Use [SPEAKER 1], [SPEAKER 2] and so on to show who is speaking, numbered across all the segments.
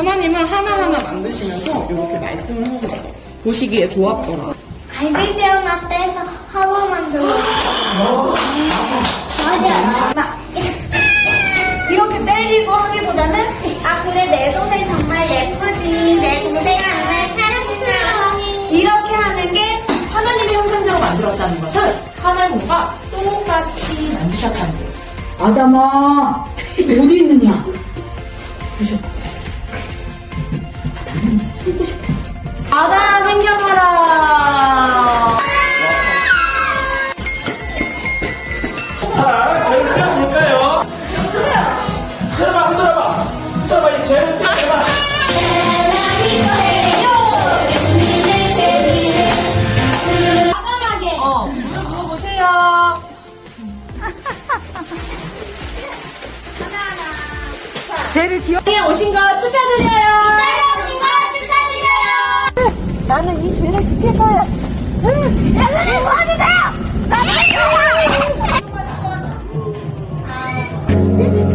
[SPEAKER 1] 하나님은 하나하나 만드시면서 이렇게 말씀을 하셨어. 보시기에 좋았더라.
[SPEAKER 2] 갈비뼈 해서 하고. 맞아. 막 이렇게 때리고 하기보다는 아 그래 내 동생 정말 예쁘지 내 동생 정말 사랑스러워 이렇게 하는 게
[SPEAKER 3] 하나님의 형상대로 만들었다는 것은 하나님과 똑같이 만드셨다는 거예요. 아담아, 어디 아담아, 생겨나라.
[SPEAKER 4] 자, 제일 떼어 볼까요? 흔들어봐, 흔들어봐. 흔들어봐, 이 제일 떼어봐.
[SPEAKER 3] 어, 물어보세요. 죄를 기억해 오신 거 축하드려요.
[SPEAKER 2] 도와주세요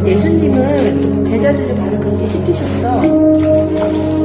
[SPEAKER 5] 예수님은 제자들을 바로 그렇게 시키셨어.